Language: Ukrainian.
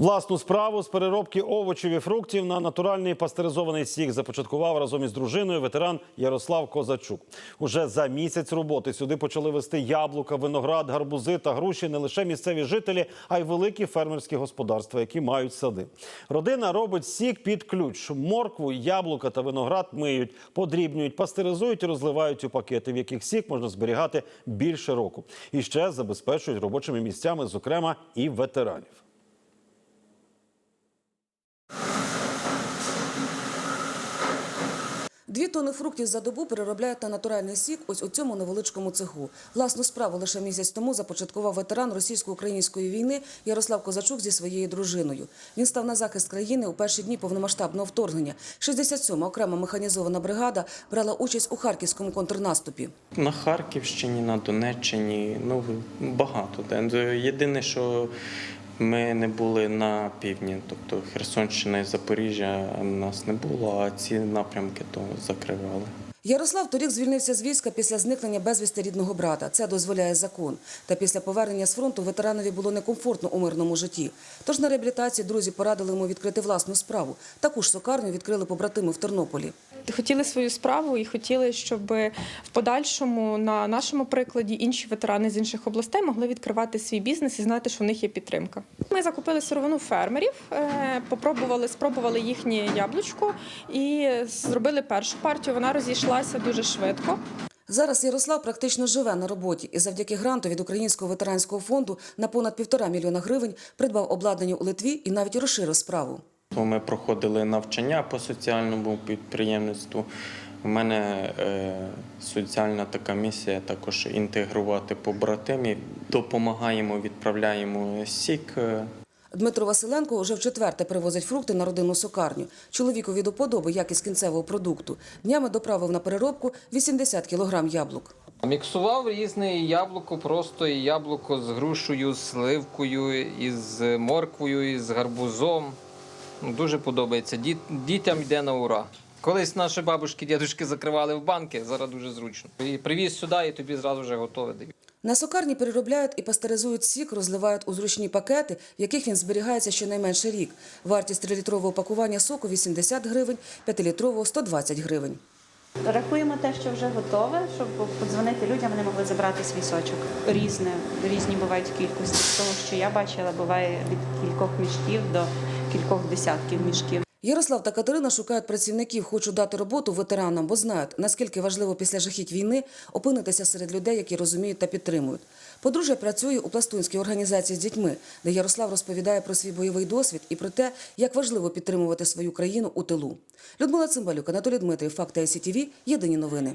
Власну справу з переробки овочів і фруктів на натуральний пастеризований сік започаткував разом із дружиною ветеран Ярослав Козачук. Уже за місяць роботи сюди почали вести яблука, виноград, гарбузи та груші не лише місцеві жителі, а й великі фермерські господарства, які мають сади. Родина робить сік під ключ. Моркву, яблука та виноград миють, подрібнюють, пастеризують і розливають у пакети, в яких сік можна зберігати більше року. І ще забезпечують робочими місцями, зокрема і ветеранів. Дві тони фруктів за добу переробляють на натуральний сік ось у цьому невеличкому цеху. Власну справу лише місяць тому започаткував ветеран російсько-української війни Ярослав Козачук зі своєю дружиною. Він став на захист країни у перші дні повномасштабного вторгнення. 67-ма окрема механізована бригада брала участь у харківському контрнаступі. На Харківщині, на Донеччині, ну багато де. Єдине, що ми не були на півдні, тобто Херсонщина і Запоріжжя нас не було, а ці напрямки то закривали. Ярослав торік звільнився з війська після зникнення безвісти рідного брата. Це дозволяє закон. Та після повернення з фронту ветеранові було некомфортно у мирному житті. Тож на реабілітації друзі порадили йому відкрити власну справу. Таку ж сокарню відкрили побратими в Тернополі. хотіли свою справу і хотіли, щоб в подальшому на нашому прикладі інші ветерани з інших областей могли відкривати свій бізнес і знати, що в них є підтримка. Ми закупили сировину фермерів, е, попробували, спробували їхнє яблучко і зробили першу партію. Вона розійшлася дуже швидко. Зараз Ярослав практично живе на роботі і завдяки гранту від Українського ветеранського фонду на понад півтора мільйона гривень придбав обладнання у Литві і навіть розширив справу. Ми проходили навчання по соціальному підприємництву. У мене е, соціальна така місія також інтегрувати побратимів. Допомагаємо, відправляємо сік. Дмитро Василенко вже вчетверте привозить фрукти на родинну сокарню. Чоловікові до подоби якість кінцевого продукту. Днями доправив на переробку 80 кілограм яблук. Міксував різне яблуко, просто яблуко з грушею, з сливкою, із морквою, із гарбузом. Дуже подобається. Діт- Дітям йде на ура. Колись наші бабушки, дідушки закривали в банки, зараз дуже зручно. І привіз сюди, і тобі зразу вже готове дають. На сокарні переробляють і пастеризують сік, розливають у зручні пакети, в яких він зберігається щонайменше рік. Вартість 3-літрового пакування соку 80 гривень, 5-літрового 120 гривень. Рахуємо те, що вже готове, щоб подзвонити людям, вони могли забрати свій сочок. Різне, різні бувають кількості. З того, що я бачила, буває від кількох мішків до кількох десятків мішків. Ярослав та Катерина шукають працівників, хочуть дати роботу ветеранам, бо знають, наскільки важливо після жахіть війни опинитися серед людей, які розуміють та підтримують. Подружжя працює у пластунській організації з дітьми, де Ярослав розповідає про свій бойовий досвід і про те, як важливо підтримувати свою країну у тилу. Людмила Цимбалюк, Анатолій Дмитрій, Факти СІТВ, Єдині новини.